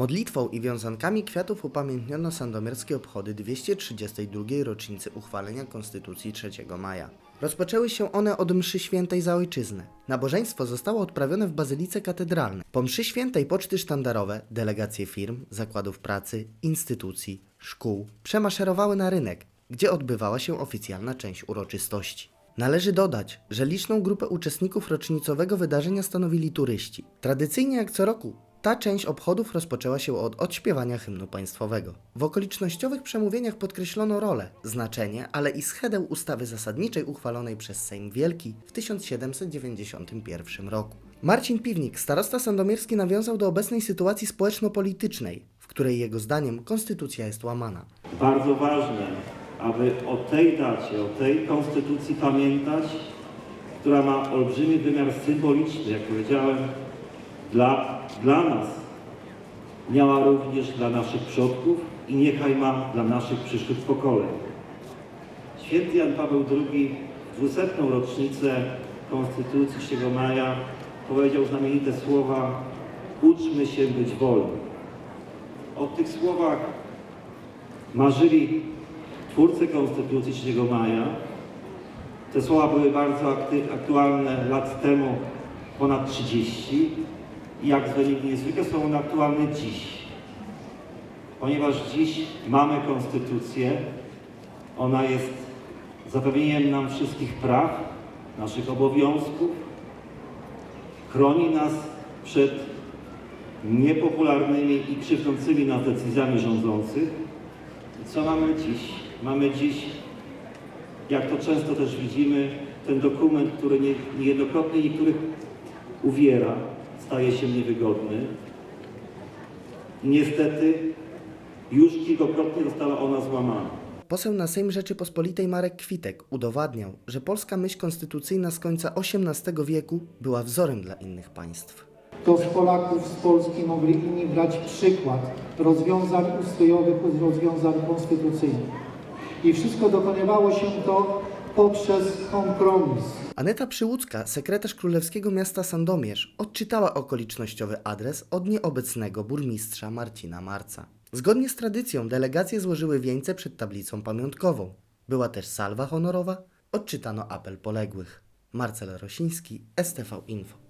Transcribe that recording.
Modlitwą i wiązankami kwiatów upamiętniono sandomierskie obchody 232. rocznicy uchwalenia Konstytucji 3 maja. Rozpoczęły się one od mszy świętej za ojczyznę. Nabożeństwo zostało odprawione w Bazylice Katedralnej. Po mszy świętej poczty sztandarowe, delegacje firm, zakładów pracy, instytucji, szkół przemaszerowały na rynek, gdzie odbywała się oficjalna część uroczystości. Należy dodać, że liczną grupę uczestników rocznicowego wydarzenia stanowili turyści. Tradycyjnie jak co roku, ta część obchodów rozpoczęła się od odśpiewania hymnu państwowego. W okolicznościowych przemówieniach podkreślono rolę, znaczenie, ale i schedę ustawy zasadniczej uchwalonej przez Sejm Wielki w 1791 roku. Marcin Piwnik, starosta sandomierski, nawiązał do obecnej sytuacji społeczno-politycznej, w której jego zdaniem konstytucja jest łamana. Bardzo ważne, aby o tej dacie, o tej konstytucji pamiętać, która ma olbrzymi wymiar symboliczny, jak powiedziałem, dla, dla nas. Miała również dla naszych przodków i niechaj ma dla naszych przyszłych pokoleń. Święty Jan Paweł II w 200. rocznicę Konstytucji 3 maja powiedział znamienite słowa Uczmy się być wolni. O tych słowach marzyli twórcy Konstytucji 3 maja. Te słowa były bardzo aktualne lat temu, ponad 30 jak zwykle niezwykle są one aktualne dziś. Ponieważ dziś mamy Konstytucję, ona jest zapewnieniem nam wszystkich praw, naszych obowiązków, chroni nas przed niepopularnymi i krzywdzącymi nas decyzjami rządzących. I co mamy dziś? Mamy dziś, jak to często też widzimy, ten dokument, który nie, niejednokrotnie niektórych uwiera, staje się niewygodny. Niestety już kilkakrotnie została ona złamana. Poseł na Sejm Rzeczypospolitej Marek Kwitek udowadniał, że polska myśl konstytucyjna z końca XVIII wieku była wzorem dla innych państw. To z Polaków z Polski mogli inni brać przykład rozwiązań ustrojowych, rozwiązań konstytucyjnych. I wszystko dokonywało się to poprzez kompromis. Aneta Przyłódzka, sekretarz Królewskiego Miasta Sandomierz, odczytała okolicznościowy adres od nieobecnego burmistrza Marcina Marca. Zgodnie z tradycją delegacje złożyły wieńce przed tablicą pamiątkową. Była też salwa honorowa, odczytano apel poległych. Marcel Rosiński, STV Info.